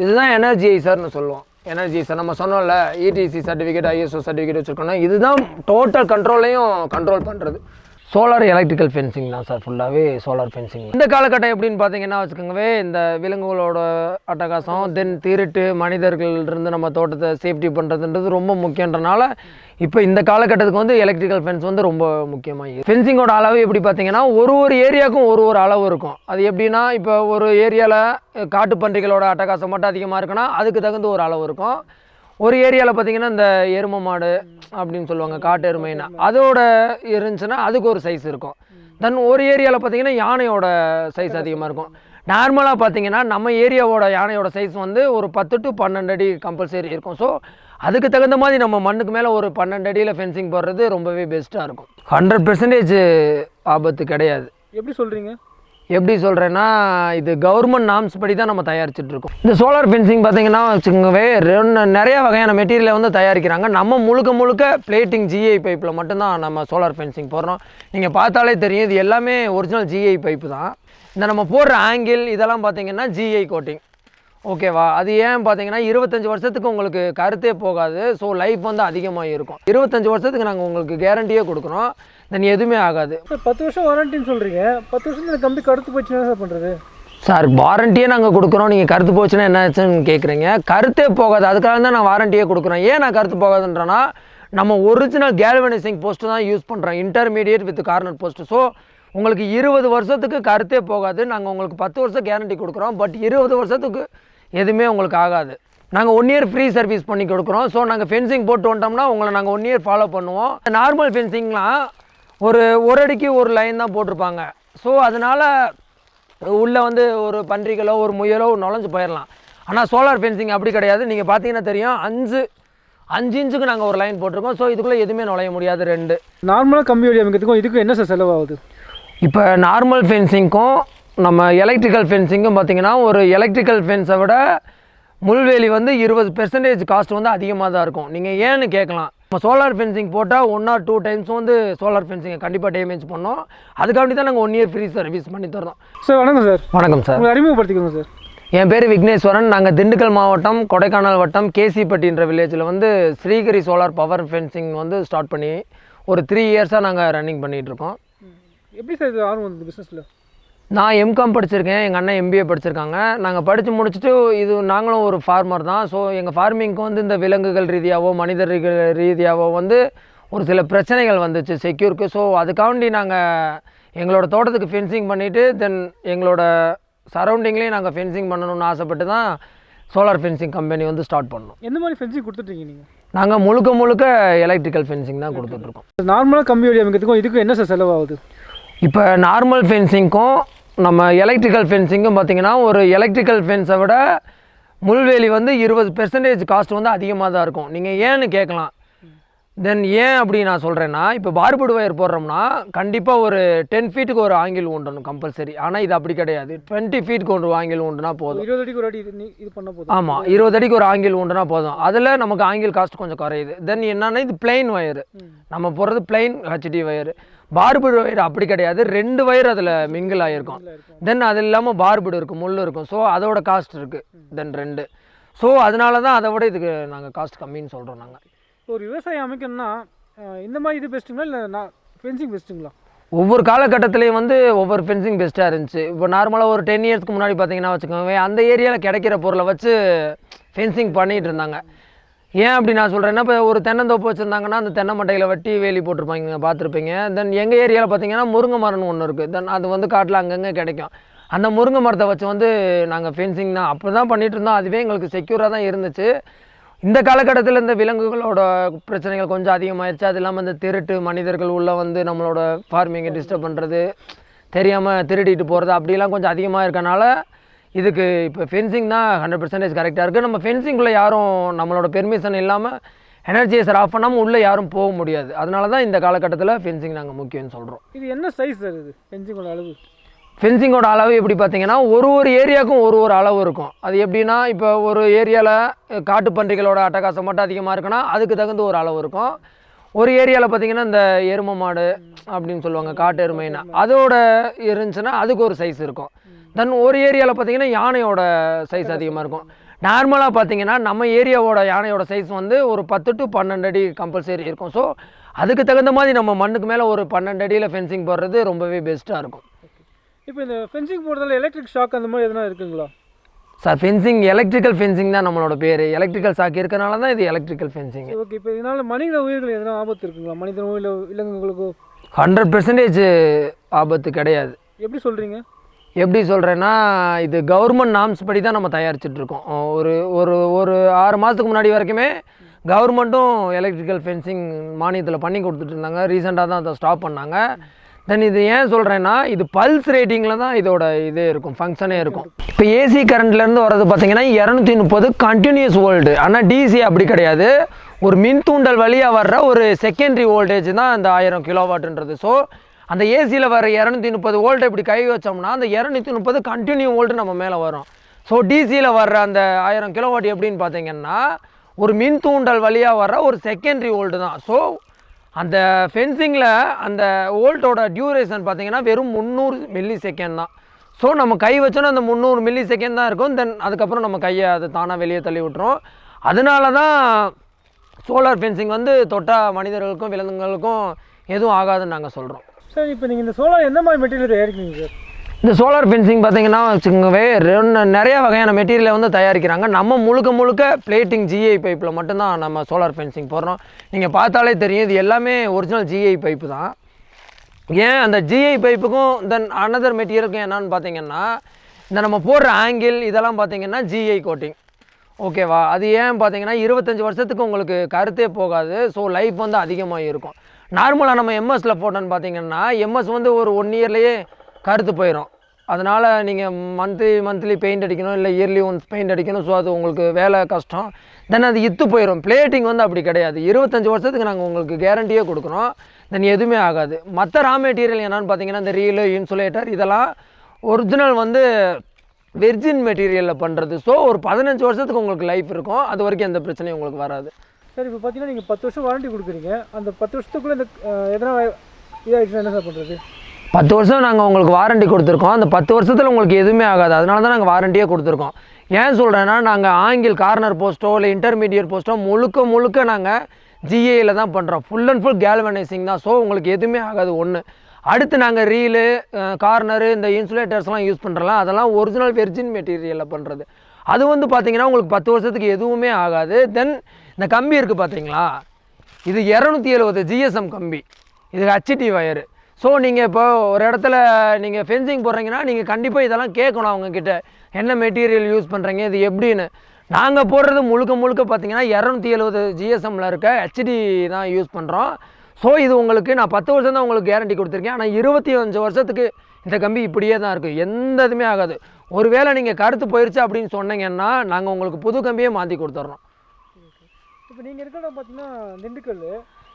இதுதான் எனர்ஜிஐசர்னு சொல்லுவோம். எனர்ஜிஐசர் நம்ம சொன்னோம்ல இடிசி சர்டிஃபிகேட் ஐஎஸ்ஓ சர்டிஃபிகேட் வச்சுருக்கோம்னா இதுதான் டோட்டல் கண்ட்ரோலையும் கண்ட்ரோல் பண்ணுறது சோலார் எலக்ட்ரிக்கல் ஃபென்சிங் தான் சார் ஃபுல்லாகவே சோலார் ஃபென்சிங் இந்த காலகட்டம் எப்படின்னு பார்த்தீங்கன்னா வச்சுக்கோங்கவே இந்த விலங்குகளோட அட்டகாசம் தென் திருட்டு மனிதர்கள் இருந்து நம்ம தோட்டத்தை சேஃப்டி பண்ணுறதுன்றது ரொம்ப முக்கியன்றனால இப்போ இந்த காலகட்டத்துக்கு வந்து எலக்ட்ரிக்கல் ஃபென்ஸ் வந்து ரொம்ப முக்கியமாக ஃபென்சிங்கோட அளவு எப்படி பார்த்தீங்கன்னா ஒரு ஒரு ஏரியாவுக்கும் ஒரு ஒரு அளவு இருக்கும். அது எப்படின்னா இப்போ ஒரு ஏரியாவில் காட்டு பன்றிகளோட அட்டகாசம் மட்டும் அதிகமாக இருக்குன்னா அதுக்கு தகுந்த ஒரு அளவு இருக்கும். ஒரு ஏரியாவில் பார்த்தீங்கன்னா இந்த எருமை மாடு அப்படின்னு சொல்லுவாங்க காட்டு எருமைன்னா. அதோட இருந்துச்சுன்னா அதுக்கு ஒரு சைஸ் இருக்கும். தென் ஒரு ஏரியாவில் பார்த்தீங்கன்னா யானையோட சைஸ் அதிகமாக இருக்கும். நார்மலாக பார்த்தீங்கன்னா நம்ம ஏரியாவோட யானையோட சைஸ் வந்து ஒரு பத்து டு பன்னெண்டு அடி கம்பல்சரி இருக்கும். ஸோ அதுக்கு தகுந்த மாதிரி நம்ம மண்ணுக்கு மேலே ஒரு பன்னெண்டு அடியில் ஃபென்சிங் போடுறது ரொம்பவே பெஸ்ட்டாக இருக்கும். ஹண்ட்ரட் பெர்சன்டேஜ் ஆபத்து கிடையாது. எப்படி சொல்கிறீங்க எப்படி சொல்கிறேன்னா இது கவர்மெண்ட் நாம்ஸ் படி தான் நம்ம தயாரிச்சுட்ருக்கோம் இந்த சோலார் ஃபென்சிங் பார்த்தீங்கன்னா வச்சுக்கோங்கவே ரெண்டு நிறைய வகையான மெட்டீரியலை வந்து தயாரிக்கிறாங்க. நம்ம முழுக்க முழுக்க பிளேட்டிங் ஜிஐ பைப்பில் மட்டும்தான் நம்ம சோலார் ஃபென்சிங் போடுறோம். நீங்கள் பார்த்தாலே தெரியும் இது எல்லாமே ஒரிஜினல் ஜிஐ பைப்பு தான். இந்த நம்ம போடுற ஆங்கிள் இதெல்லாம் பார்த்தீங்கன்னா ஜிஐ கோட்டிங் ஓகேவா அது ஏன் பார்த்தீங்கன்னா இருபத்தஞ்சி வருஷத்துக்கு உங்களுக்கு கருத்தே போகாது. ஸோ லைஃப் வந்து அதிகமாக இருக்கும் இருபத்தஞ்சி வருஷத்துக்கு நாங்கள் உங்களுக்கு கேரண்டியே கொடுக்குறோம் தென் எதுவுமே ஆகாது. சார் பத்து வருஷம் வாரண்டின்னு சொல்கிறீங்க பத்து வருஷத்துல இந்த கம்பி கருத்து போச்சுன்னா சார் பண்ணுறது சார் வாரண்டியே நாங்கள் கொடுக்குறோம். நீங்கள் கருத்து போச்சுன்னா என்ன ஆச்சுன்னு கேட்குறீங்க கருத்தே போகாது. அதுக்காக தான் நான் வாரண்டியே கொடுக்குறேன். ஏன் நான் கருத்து போகாதுன்றேன்னா நம்ம ஒரிஜினல் கேல்வனைசிங் போஸ்ட்டு தான் யூஸ் பண்ணுறோம் intermediate with corner post so உங்களுக்கு இருபது வருஷத்துக்கு கருத்தே போகாது. நாங்கள் உங்களுக்கு பத்து வருஷம் கேரண்டி கொடுக்குறோம். பட் இருபது வருஷத்துக்கு எதுவுமே உங்களுக்கு ஆகாது. நாங்கள் ஒன் இயர் ஃப்ரீ சர்வீஸ் பண்ணி கொடுக்குறோம். ஸோ நாங்கள் ஃபென்சிங் போட்டு வந்துட்டோம்னா உங்களை நாங்கள் ஒன் இயர் ஃபாலோ பண்ணுவோம். நார்மல் ஃபென்சிங்லாம் ஒரு ஒரு அடிக்கு ஒரு லைன் தான் போட்டிருப்பாங்க. ஸோ அதனால் உள்ளே வந்து ஒரு பன்றிகளோ ஒரு முயலோ நுழைஞ்சு போயிடலாம் ஆனால் சோலார் ஃபென்சிங் அப்படி கிடையாது. நீங்கள் பார்த்தீங்கன்னா தெரியும் அஞ்சு அஞ்சு இன்ச்சுக்கு நாங்கள் ஒரு லைன் போட்டிருக்கோம். ஸோ இதுக்குள்ளே எதுவுமே நுழைய முடியாது ரெண்டு. நார்மலாக கம்பி வழி அமைக்கிறதுக்கும் இதுக்கும் என்ன சார் செலவாகுது? இப்போ நார்மல் ஃபென்சிங்க்கும் நம்ம எலக்ட்ரிக்கல் ஃபென்சிங்கும் பார்த்தீங்கன்னா ஒரு எலக்ட்ரிக்கல் ஃபென்ஸை விட முள்வேலி வந்து இருபது பெர்சன்டேஜ் காஸ்ட் வந்து அதிகமாக தான் இருக்கும். நீங்கள் ஏன்னு கேட்கலாம். நம்ம சோலார் ஃபென்சிங் போட்டால் ஒன் ஆர் டூ டைம்ஸ் வந்து சோலார் ஃபென்சிங்கை கண்டிப்பாக டேமேஜ் பண்ணோம். அதுக்காண்டி தான் நாங்கள் ஒன் இயர் ஃப்ரீ சர்வீஸ் பண்ணி தரோம் சார் வணக்கம் சார் வணக்கம் சார் அறிமுகப்படுத்திக்கோங்க சார் என் பேர் விக்னேஸ்வரன். நாங்கள் திண்டுக்கல் மாவட்டம் கொடைக்கானல் வட்டம் கேசிப்பட்டின்ற வில்லேஜில் வந்து ஸ்ரீகிரி சோலார் பவர் ஃபென்சிங் வந்து ஸ்டார்ட் பண்ணி ஒரு த்ரீ இயர்ஸாக நாங்கள் ரன்னிங் பண்ணிகிட்ருக்கோம் எப்படி சார் இது ஆர்வம் பிஸ்னஸில் நான் எம்காம் படிச்சிருக்கேன் எங்கள் அண்ணன் எம்பிஏ படிச்சிருக்காங்க. நாங்கள் படித்து முடிச்சுட்டு இது நாங்களும் ஒரு ஃபார்மர் தான். ஸோ எங்கள் ஃபார்மிங்க்கு வந்து இந்த விலங்குகள் ரீதியாவோ மனிதர்கள் ரீதியாவோ வந்து ஒரு சில பிரச்சனைகள் வந்துச்சு செக்யூருக்கு ஸோ அதுக்காண்டி நாங்கள் எங்களோட தோட்டத்துக்கு ஃபென்சிங் பண்ணிவிட்டு தென் எங்களோட சரௌண்டிங்லேயும் நாங்கள் ஃபென்சிங் பண்ணணும்னு ஆசைப்பட்டு தான் சோலார் ஃபென்சிங் கம்பெனி வந்து ஸ்டார்ட் பண்ணோம். எந்த மாதிரி ஃபென்சிங் கொடுத்துட்ருக்கீங்க நீங்கள் நாங்கள் முழுக்க முழுக்க எலக்ட்ரிக்கல் ஃபென்சிங் தான் கொடுத்துட்ருக்கோம் நார்மலாக கம்பி வழி அமைக்கிறதுக்கும் இதுக்கும் என்ன சார் செலவாகுது? இப்போ நார்மல் ஃபென்சிங்க்கும் நம்ம எலக்ட்ரிக்கல் ஃபென்சிங்கும் பார்த்தீங்கன்னா ஒரு எலக்ட்ரிக்கல் ஃபென்ஸை விட முள்வேலி வந்து இருபது பெர்சன்டேஜ் காஸ்ட் வந்து அதிகமாக தான் இருக்கும். நீங்கள் ஏன்னு கேட்கலாம் தென் ஏன் அப்படி நான் சொல்கிறேன்னா இப்போ பார்புட் ஒயர் போடுறோம்னா கண்டிப்பாக ஒரு டென் ஃபீட்டுக்கு ஒரு ஆங்கிள் ஊண்டணும் கம்பல்சரி ஆனால் இது அப்படி கிடையாது. டுவெண்ட்டி ஃபீட்டுக்கு ஒரு ஆங்கிள் ஊண்டுனா போதும். இருபது அடிக்கு ஒரு அடி இது பண்ண போதும். ஆமாம் இருபது அடிக்கு ஒரு ஆங்கிள் உண்டுனா போதும். அதில் நமக்கு ஆங்கிள் காஸ்ட் கொஞ்சம் குறையுது. தென் என்னன்னா இது பிளைன் ஒயரு நம்ம போடுறது plain HT wire barbed wire அப்படி கிடையாது. ரெண்டு ஒயர் அதில் மிங்கிள் ஆகிருக்கும் தென் அது இல்லாமல் பார்புடு இருக்கும் முள் இருக்கும். ஸோ அதோட காஸ்ட் இருக்குது தென் ரெண்டு. ஸோ அதனால தான் அதை விட இதுக்கு நாங்கள் காஸ்ட் கம்மின்னு சொல்கிறோம் நாங்கள் ஒரு விவசாயம் அமைக்கணும்னா இந்த மாதிரி இது பெஸ்ட்டுங்களா இல்லை நான் ஃபென்சிங் பெஸ்ட்டுங்களா ஒவ்வொரு காலகட்டத்திலையும் வந்து ஒவ்வொரு ஃபென்சிங் பெஸ்ட்டாக இருந்துச்சு. இப்போ நார்மலாக ஒரு டென் இயர்ஸ்க்கு முன்னாடி பார்த்தீங்கன்னா வச்சுக்கோங்க அந்த ஏரியாவில் கிடைக்கிற பொருளை வச்சு ஃபென்சிங் பண்ணிகிட்டு இருந்தாங்க. ஏன் அப்படி நான் சொல்கிறேன்னா இப்போ ஒரு தென்னந்தோப்பு வச்சுருந்தாங்கன்னா அந்த தென்னை மட்டையில் வெட்டி வேலி போட்டிருப்பாங்க பார்த்துருப்பீங்க. தென் எங்கள் ஏரியாவில் பார்த்தீங்கன்னா முருங்கை மரம்னு ஒன்று இருக்குது தென் அது வந்து காட்டில் அங்கங்கே கிடைக்கும். அந்த முருங்கை மரத்தை வச்சு வந்து நாங்கள் ஃபென்சிங் தான். அப்படி தான் பண்ணிகிட்டு இருந்தோம். அதுவே எங்களுக்கு செக்யூராக தான் இருந்துச்சு. இந்த காலகட்டத்தில் இந்த விலங்குகளோட பிரச்சனைகள் கொஞ்சம் அதிகமாயிருச்சு. அது இல்லாமல் இந்த திருட்டு மனிதர்கள் உள்ளே வந்து நம்மளோட ஃபார்மிங்கை டிஸ்டர்ப் பண்ணுறது தெரியாமல் திருடிட்டு போகிறது அப்படிலாம் கொஞ்சம் அதிகமாக இருக்கனால இதுக்கு இப்போ ஃபென்சிங் தான் ஹண்ட்ரட் பர்சன்டேஜ் கரெக்டாக இருக்குது நம்ம ஃபென்சிங்குள்ளே யாரும் நம்மளோட பெர்மிஷன் இல்லாமல் எனர்ஜியைசர் ஆஃப் பண்ணாமல் உள்ளே யாரும் போக முடியாது. அதனால தான் இந்த காலகட்டத்தில் ஃபென்சிங் நாங்கள் முக்கியம்னு சொல்கிறோம் இது என்ன சைஸ் சார் இது? ஃபென்சிங்கோட அளவு? ஃபென்சிங்கோட அளவு எப்படி பார்த்தீங்கன்னா ஒரு ஒரு ஏரியாவுக்கும் ஒரு ஒரு அளவு இருக்கும். அது எப்படின்னா இப்போ ஒரு ஏரியாவில் காட்டு பன்றிகளோட அட்டகாசம் மட்டும் அதிகமாக இருக்குன்னா அதுக்கு தகுந்த ஒரு அளவு இருக்கும். ஒரு ஏரியாவில் பார்த்தீங்கன்னா இந்த எருமை மாடு அப்படின்னு சொல்லுவாங்க காட்டு எருமைன்னா. அதோட இருந்துச்சுன்னா அதுக்கு ஒரு சைஸ் இருக்கும். தென் ஒரு ஏரியாவில் பார்த்தீங்கன்னா யானையோட சைஸ் அதிகமாக இருக்கும். நார்மலாக பார்த்தீங்கன்னா நம்ம ஏரியாவோட யானையோட சைஸ் வந்து ஒரு பத்து டு பன்னெண்டு அடி கம்பல்சரி இருக்கும். ஸோ அதுக்கு தகுந்த மாதிரி நம்ம மண்ணுக்கு மேலே ஒரு பன்னெண்டு அடியில் ஃபென்சிங் போடுறது ரொம்பவே பெஸ்ட்டாக இருக்கும். இப்போ இந்த ஃபென்சிங் போடுறதால எலக்ட்ரிக் ஷாக் அந்த மாதிரி எதனா இருக்குங்களா? சார் ஃபென்சிங் எலக்ட்ரிக்கல் ஃபென்சிங் தான் நம்மளோட பேர். எலக்ட்ரிக்கல் சாக்கு இருக்கனால தான் இது எலக்ட்ரிக்கல் ஃபென்சிங் ஓகே இப்போ இதனால மனித உயிர்கள் எதனா ஆபத்து இருக்குங்களா? மனிதனோ இல்லை விலங்குகளுக்கோ ஹண்ட்ரட் பெர்சன்டேஜ் ஆபத்து கிடையாது. எப்படி சொல்கிறீங்க எப்படி சொல்கிறேன்னா இது கவர்மெண்ட் நாம்ஸ் படி தான் நம்ம தயாரிச்சிட்ருக்கோம் ஒரு ஒரு ஒரு ஆறு மாதத்துக்கு முன்னாடி வரைக்குமே கவர்மெண்ட்டும் எலக்ட்ரிக்கல் ஃபென்சிங் மானியத்தில் பண்ணி கொடுத்துட்டு இருந்தாங்க. ரீசெண்டாக தான் அதை ஸ்டாப் பண்ணாங்க. தென் இது ஏன் சொல்கிறேன்னா இது பல்ஸ் ரேட்டிங்கில் தான் இதோட இதே இருக்கும் ஃபங்க்ஷனே இருக்கும். இப்போ ஏசி கரண்ட்லேருந்து வர்றது பார்த்தீங்கன்னா இரநூத்தி முப்பது கண்டினியூஸ் வோல்டு ஆனால் டிசி அப்படி கிடையாது. ஒரு மின் தூண்டல் வழியாக வர்ற ஒரு செகண்டரி வோல்டேஜ் தான் அந்த ஆயிரம் கிலோவாட்டுன்றது ஸோ அந்த ஏசியில் வர இரநூத்தி முப்பது வோல்ட் இப்படி கை வச்சோம்னா அந்த இரநூத்தி முப்பது கண்டினியூ வோல்ட் நம்ம மேலே வரும். ஸோ டிசியில் வர்ற அந்த ஆயிரம் கிலோவாட் எப்படின்னு பார்த்தீங்கன்னா ஒரு மின் தூண்டல் வழியாக வர்ற ஒரு செகண்டரி வோல்ட்டு தான். ஸோ அந்த ஃபென்சிங்கில் அந்த வோல்ட்டோட டியூரேஷன் பார்த்தீங்கன்னா வெறும் முந்நூறு மில்லி செகண்ட் தான். ஸோ நம்ம கை வச்சோன்னா அந்த முந்நூறு மில்லி செகண்ட் தான் இருக்கும். தென் அதுக்கப்புறம் நம்ம கையை அது தானாக வெளியே தள்ளி விட்டுரும். அதனால தான் சோலார் ஃபென்சிங் வந்து தொட்டா மனிதர்களுக்கும் விலங்குகளுக்கும் எதுவும் ஆகாதுன்னு நாங்கள் சொல்கிறோம் சார் இப்போ நீங்கள் இந்த சோலார் எந்த மாதிரி மெட்டீரியல் தயாரிக்கிறீங்க சார் இந்த சோலார் ஃபென்சிங் பார்த்தீங்கன்னா வச்சுக்கோங்கவே ரெண்டு நிறைய வகையான மெட்டீரியலை வந்து தயாரிக்கிறாங்க. நம்ம முழுக்க முழுக்க பிளேட்டிங் ஜிஐ பைப்பில் மட்டும்தான் நம்ம சோலார் ஃபென்சிங் போடுறோம். நீங்கள் பார்த்தாலே தெரியும் இது எல்லாமே ஒரிஜினல் ஜிஐ பைப்பு தான். ஏன் அந்த ஜிஐ பைப்புக்கும் தென் அனதர் மெட்டீரியலுக்கும் என்னன்னு பார்த்தீங்கன்னா இந்த நம்ம போடுற ஆங்கிள் இதெல்லாம் பார்த்தீங்கன்னா ஜிஐ கோட்டிங் ஓகேவா அது ஏன் பார்த்தீங்கன்னா இருபத்தஞ்சி வருஷத்துக்கு உங்களுக்கு கருத்தே போகாது. ஸோ லைஃப் வந்து அதிகமாக இருக்கும் நார்மலாக நம்ம எம்எஸில் போட்டோன்னு பார்த்தீங்கன்னா எம்எஸ் வந்து ஒரு ஒன் இயர்லேயே கருத்து போயிடும் அதனால் நீங்கள் மந்த்லி மந்த்லி பெயிண்ட் அடிக்கணும் இல்லை இயர்லி ஒன்ஸ் பெயிண்ட் அடிக்கணும் ஸோ அது உங்களுக்கு வேலை கஷ்டம். தென் அது இத்து போயிடும் பிளேட்டிங் வந்து அப்படி கிடையாது. இருபத்தஞ்சி வருஷத்துக்கு நாங்கள் உங்களுக்கு கேரண்டியே கொடுக்குறோம் தென் எதுவுமே ஆகாது. மற்ற ரா மெட்டீரியல் என்னென்னு பார்த்தீங்கன்னா இந்த ரீலு இன்சுலேட்டர் இதெல்லாம் ஒரிஜினல் வந்து வெர்ஜின் மெட்டீரியலில் பண்ணுறது ஸோ ஒரு பதினஞ்சு வருஷத்துக்கு உங்களுக்கு லைஃப் இருக்கும். அது வரைக்கும் எந்த பிரச்சனையும் உங்களுக்கு வராது. சார் இப்போ பார்த்தீங்கன்னா நீங்கள் பத்து வருஷம் வாரண்டி கொடுக்குறீங்க. அந்த பத்து வருஷத்துக்குள்ளே இந்த எதனா இதாகிடுச்சுன்னா என்ன சார் பண்ணுறது பத்து வருஷம் நாங்கள் உங்களுக்கு வாரண்டி கொடுத்துருக்கோம். அந்த பத்து வருஷத்தில் உங்களுக்கு எதுவுமே ஆகாது. அதனால தான் நாங்கள் வாரண்டியே கொடுத்துருக்கோம். ஏன் சொல்கிறேன்னா நாங்கள் ஆங்கில் கார்னர் போஸ்ட்டோ இல்லை இன்டர்மீடியட் போஸ்ட்டோ முழுக்க முழுக்க நாங்கள் ஜிஏயில் தான் பண்ணுறோம் ஃபுல் அண்ட் ஃபுல் கேல்வனைசிங் தான். ஸோ உங்களுக்கு எதுவுமே ஆகாது ஒன்று அடுத்து நாங்கள் ரீலு கார்னரு இந்த இன்சுலேட்டர்ஸ்லாம் யூஸ் பண்ணுறலாம் அதெல்லாம் ஒரிஜினல் வெர்ஜின் மெட்டீரியலில் பண்ணுறது அது வந்து பார்த்திங்கன்னா உங்களுக்கு பத்து வருஷத்துக்கு எதுவுமே ஆகாது. தென் இந்த கம்பி இருக்குது பார்த்தீங்களா இது இரநூத்தி எழுபது ஜிஎஸ்எம் கம்பி. இது ஹச்டி வயரு ஸோ நீங்கள் இப்போ ஒரு இடத்துல நீங்கள் ஃபென்சிங் போடுறீங்கன்னா நீங்கள் கண்டிப்பாக இதெல்லாம் கேட்கணும் அவங்கக்கிட்ட என்ன மெட்டீரியல் யூஸ் பண்ணுறீங்க இது எப்படின்னு. நாங்கள் போடுறது முழுக்க முழுக்க பார்த்தீங்கன்னா இரநூத்தி எழுபது ஜிஎஸ்எம்மில் இருக்க ஹெச்டி தான் யூஸ் பண்ணுறோம் ஸோ இது உங்களுக்கு நான் பத்து வருஷம் தான் உங்களுக்கு கேரண்டி கொடுத்துருக்கேன். ஆனால் இருபத்தி அஞ்சு வருஷத்துக்கு இந்த கம்பி இப்படியே தான் இருக்குது எந்த இதுவுமே ஆகாது. ஒருவேளை நீங்கள் கருத்து போயிடுச்சு அப்படின்னு சொன்னீங்கன்னா நாங்கள் உங்களுக்கு புது கம்பியே மாற்றி கொடுத்துட்றோம் இப்போ நீங்கள் இருக்கிற பார்த்தீங்கன்னா திண்டுக்கல்.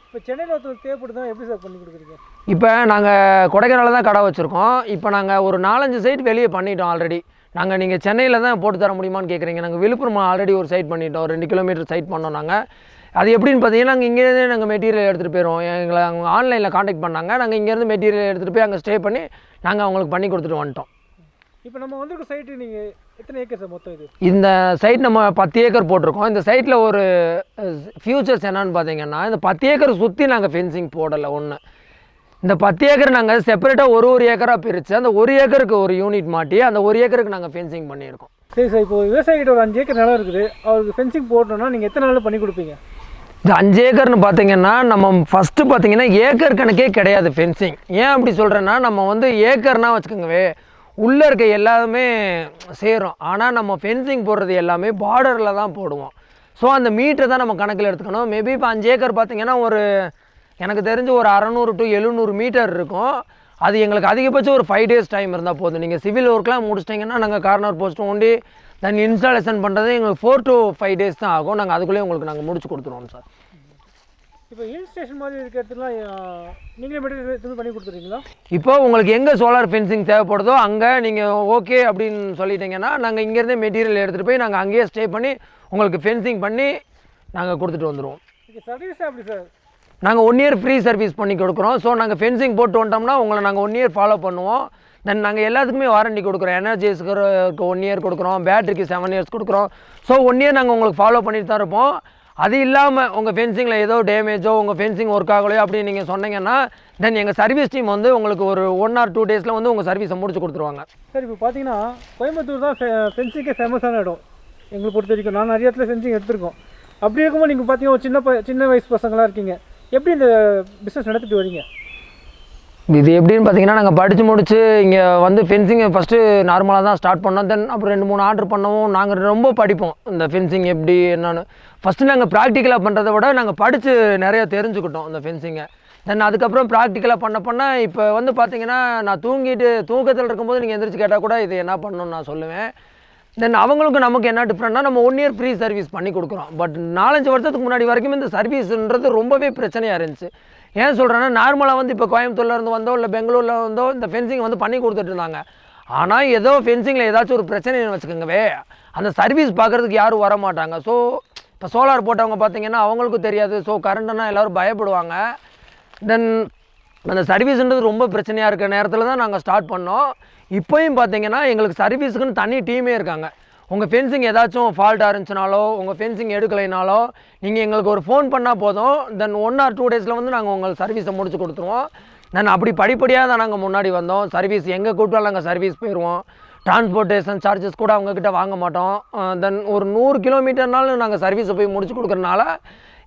இப்போ சென்னையில் ஒருத்தர் தேவைப்படுதா? எப்படி சார் பண்ணி கொடுக்குறீங்க? இப்போ நாங்கள் கொடைக்கானலில் தான் கடை வச்சுருக்கோம். இப்போ நாங்கள் ஒரு நாலஞ்சு சைட் வெளியே பண்ணிட்டோம் ஆல்ரெடி நாங்கள் நீங்கள் சென்னையில் தான் போட்டு தர முடியுமான்னு கேட்குறீங்க நாங்கள் விழுப்புரம் ஆல்ரெடி ஒரு சைட் பண்ணிட்டோம். ரெண்டு கிலோமீட்டர் சைட் பண்ணோம் நாங்கள் அது எப்படின்னு பார்த்தீங்கன்னா நாங்கள் இங்கேருந்தே நாங்கள் மெட்டீரியல் எடுத்துகிட்டு போயிடுவோம் எங்களை அவங்க ஆன்லைனில் காண்டாக்ட் பண்ணாங்க. நாங்கள் இங்கேருந்து மெட்டீரியல் எடுத்துகிட்டு போய் அங்கே ஸ்டே பண்ணி நாங்கள் அவங்களுக்கு பண்ணி கொடுத்துட்டு வந்துட்டோம். இப்போ நம்ம வந்திருக்க சைட்டு நீங்கள் எத்தனை ஏக்கர் சார் மொத்தம் இது? இந்த சைட் நம்ம பத்து ஏக்கர் போட்டிருக்கோம். இந்த சைட்டில் ஒரு ஃபியூச்சர்ஸ் என்னன்னு பார்த்தீங்கன்னா இந்த பத்து ஏக்கர் சுற்றி நாங்கள் ஃபென்சிங் போடலை ஒன்று இந்த பத்து ஏக்கர் நாங்கள் செப்பரேட்டாக ஒரு ஒரு ஏக்கராக பிரித்து அந்த ஒரு ஏக்கருக்கு ஒரு யூனிட் மாட்டி அந்த ஒரு ஏக்கருக்கு நாங்கள் ஃபென்சிங் பண்ணியிருக்கோம். சரி சார் இப்போ விவசாயிகிட்ட ஒரு அஞ்சு ஏக்கர் நிலம் இருக்குது. அவருக்கு ஃபென்சிங் போடணும்னா நீங்கள் எத்தனை நாளில் பண்ணி கொடுப்பீங்க? இந்த அஞ்சு ஏக்கர்னு பார்த்தீங்கன்னா நம்ம ஃபஸ்ட்டு பார்த்தீங்கன்னா ஏக்கர் கணக்கே கிடையாது ஃபென்சிங் ஏன் அப்படி சொல்கிறேன்னா நம்ம வந்து ஏக்கர்னா வச்சுக்கோங்கவே உள்ளே இருக்க எல்லாமே சேரும். ஆனால் நம்ம ஃபென்சிங் போடுறது எல்லாமே பார்டரில் தான் போடுவோம். ஸோ அந்த மீட்டரை தான் நம்ம கணக்கில் எடுத்துக்கணும். மேபி இப்போ அஞ்சு ஏக்கர் பார்த்திங்கன்னா ஒரு எனக்கு தெரிஞ்சு ஒரு அறநூறு டு எழுநூறு மீட்டர் இருக்கும். அது எங்களுக்கு அதிகபட்சம் ஒரு ஃபைவ் டேஸ் டைம் இருந்தால் போதும். நீங்கள் சிவில் ஒர்க்லாம் முடிச்சிட்டிங்கன்னா நாங்கள் கார்னர் போஸ்ட் ஒண்டி தென் இன்ஸ்டாலேஷன் பண்ணுறது எங்களுக்கு ஃபோர் டு ஃபைவ் டேஸ் தான் ஆகும். நாங்கள் அதுக்குள்ளேயே உங்களுக்கு நாங்கள் முடிச்சு கொடுத்துருவோம் சார் இப்போ ஹில் ஸ்டேஷன் மாதிரி இருக்க இடத்துலாம் அஹ், நீங்களே மெட்டீரியல் பண்ணி கொடுத்துருவீங்களா இப்போ உங்களுக்கு எங்கே சோலார் ஃபென்சிங் தேவைப்படுதோ அங்கே நீங்கள் ஓகே அப்படின்னு சொல்லிட்டீங்கன்னா நாங்கள் இங்கேருந்தே மெட்டீரியல் எடுத்துகிட்டு போய் நாங்கள் அங்கேயே ஸ்டே பண்ணி உங்களுக்கு ஃபென்சிங் பண்ணி நாங்கள் கொடுத்துட்டு வந்துடுவோம் சர்வீஸ் அப்படி சார் நாங்கள் ஒன் இயர் ஃப்ரீ சர்வீஸ் பண்ணி கொடுக்குறோம். ஸோ நாங்கள் ஃபென்சிங் போட்டு வந்துட்டோம்னா உங்களை நாங்கள் ஒன் இயர் ஃபாலோ பண்ணுவோம். தென் நாங்கள் எல்லாத்துக்குமே வாரண்டி கொடுக்குறோம். எனர்ஜிஸ்க்கு ஒன் இயர் கொடுக்குறோம். பேட்டரிக்கு செவன் இயர்ஸ் கொடுக்குறோம். ஸோ ஒன் இயர் நாங்கள் உங்களுக்கு ஃபாலோ பண்ணிட்டு தான் இருப்போம். அது இல்லாமல் உங்கள் ஃபென்சிங்கில் ஏதோ டேமேஜோ உங்கள் ஃபென்சிங் ஒர்க் ஆகலையோ அப்படின்னு நீங்கள் சொன்னீங்கன்னா தென் எங்கள் சர்வீஸ் டீம் வந்து உங்களுக்கு ஒரு ஒன் ஆர் டூ டேஸில் வந்து உங்கள் சர்வீஸை முடிச்சு கொடுத்துருவாங்க. சார் இப்போ பார்த்தீங்கன்னா கோயம்புத்தூர் தான் ஃபென்சிங்கே ஃபேமஸான இடம். எங்களை பொறுத்த வரைக்கும் நான் நிறைய இடத்துல ஃபென்சிங் எடுத்திருக்கோம். அப்படி இருக்கும்போது நீங்கள் பார்த்தீங்கன்னா ஒரு சின்ன ப சின்ன வயசு பசங்களாக இருக்கீங்க. எப்படி இந்த பிஸ்னஸ் நடத்திட்டு வரீங்க? இது எப்படின்னு பார்த்தீங்கன்னா நாங்கள் படித்து முடிச்சு இங்கே வந்து ஃபென்சிங்கை ஃபஸ்ட்டு நார்மலாக தான் ஸ்டார்ட் பண்ணோம். தென் அப்புறம் ரெண்டு மூணு ஆர்டர் பண்ணவும் நாங்கள் ரொம்ப படிப்போம். இந்த ஃபென்சிங் எப்படி என்னன்னு. ஃபஸ்ட்டு நாங்கள் ப்ராக்டிக்கலாக பண்ணுறத விட நாங்கள் படித்து நிறைய தெரிஞ்சுக்கிட்டோம் அந்த ஃபென்சிங்கை தென் அதுக்கப்புறம் ப்ராக்டிக்கலாக பண்ண பண்ண இப்போ வந்து பார்த்தீங்கன்னா நான் தூங்கிட்டு தூக்கத்தில் இருக்கும்போது நீங்கள் எந்திரிச்சு கேட்டால் கூட இது என்ன பண்ணணும்னு நான் சொல்லுவேன். தென் அவங்களுக்கு நமக்கு என்ன டிஃப்ரெண்ட்னா நம்ம ஒன் இயர் ஃப்ரீ சர்வீஸ் பண்ணி கொடுக்குறோம். பட் நாலஞ்சு வருஷத்துக்கு முன்னாடி வரைக்கும் இந்த சர்வீஸ்ன்றது ரொம்பவே பிரச்சனையாக இருந்துச்சு. ஏன் சொல்கிறேன்னா நார்மலாக வந்து இப்போ கோயம்புத்தூர்லேருந்து வந்தோ இல்லை பெங்களூரில் வந்தோ இந்த ஃபென்சிங் வந்து பண்ணி கொடுத்துட்டு இருந்தாங்க. ஆனால் ஏதோ ஃபென்சிங்கில் ஏதாச்சும் ஒரு பிரச்சனைன்னு வச்சுக்கோங்கவே அந்த சர்வீஸ் பார்க்குறதுக்கு யாரும் வர மாட்டாங்க ஸோ இப்போ சோலார் போட்டவங்க பார்த்தீங்கன்னா அவங்களுக்கும் தெரியாது. ஸோ கரண்ட்னா எல்லோரும் பயப்படுவாங்க. தென் அந்த சர்வீஸுன்றது ரொம்ப பிரச்சனையாக இருக்கிற நேரத்தில் தான் நாங்கள் ஸ்டார்ட் பண்ணோம். இப்போயும் பார்த்தீங்கன்னா எங்களுக்கு சர்வீஸுக்குன்னு தனி டீமே இருக்காங்க. உங்கள் ஃபென்சிங் ஏதாச்சும் ஃபால்ட்டாக இருந்துச்சுனாலோ உங்கள் ஃபென்சிங் எடுக்கலைனாலோ நீங்கள் எங்களுக்கு ஒரு ஃபோன் பண்ணால் போதும். தென் ஒன் ஆர் டூ டேஸில் வந்து நாங்கள் உங்கள் சர்வீஸை முடிச்சு கொடுத்துருவோம். தென் அப்படி படிப்படியாக தான் நாங்கள் முன்னாடி வந்தோம். சர்வீஸ் எங்கே கூப்பிட்டாலும் நாங்கள் சர்வீஸ் போயிடுவோம் டிரான்ஸ்போர்ட்டேஷன் சார்ஜஸ் கூட அவங்கக்கிட்ட வாங்க மாட்டோம். தென் ஒரு நூறு கிலோமீட்டர்னாலும் நாங்கள் சர்வீஸை போய் முடிச்சு கொடுக்குறனால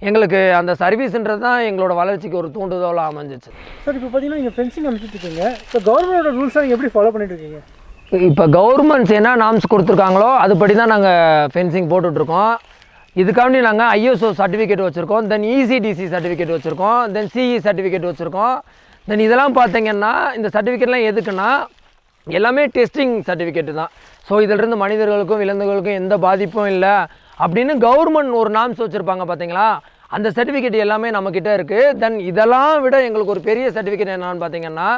எங்களுக்கு அந்த சர்வீஸ்ன்றது தான் எங்களோட வளர்ச்சிக்கு ஒரு தூண்டுதலாக அமைஞ்சிச்சு. சார் இப்போ பார்த்தீங்கன்னா நீங்கள் ஃபென்சிங் அமைச்சிட்டு இருக்கீங்க. இப்போ கவர்மெண்டோட நீங்கள் எப்படி ஃபாலோ பண்ணிட்டு இருக்கீங்க? இப்போ கவர்மெண்ட்ஸ் என்ன நாம்ஸ் கொடுத்துருக்காங்களோ அதுபடி தான் நாங்கள் ஃபென்சிங் போட்டுட்ருக்கோம். இதுக்காண்டி நாங்கள் ஐஎஸ்ஓ சர்டிஃபிகேட் வச்சுருக்கோம். தென் E இசிடிசி சர்டிஃபிகேட் வச்சுருக்கோம். தென் சிஇ சர்டிஃபிகேட் வச்சுருக்கோம். தென் இதெல்லாம் பார்த்தீங்கன்னா இந்த சர்டிஃபிகேட்லாம் எதுக்குன்னா எல்லாமே டெஸ்டிங் சர்டிஃபிகேட்டு தான். ஸோ இதிலிருந்து மனிதர்களுக்கும் விலங்குகளுக்கும் எந்த பாதிப்பும் இல்லை. அப்படின்னு கவர்மெண்ட் ஒரு நாம்ஸ் வச்சுருப்பாங்க பார்த்தீங்களா அந்த சர்டிஃபிகேட் எல்லாமே நம்மக்கிட்ட இருக்குது தென் இதெல்லாம் விட எங்களுக்கு ஒரு பெரிய சர்டிஃபிகேட் என்னான்னு பார்த்தீங்கன்னா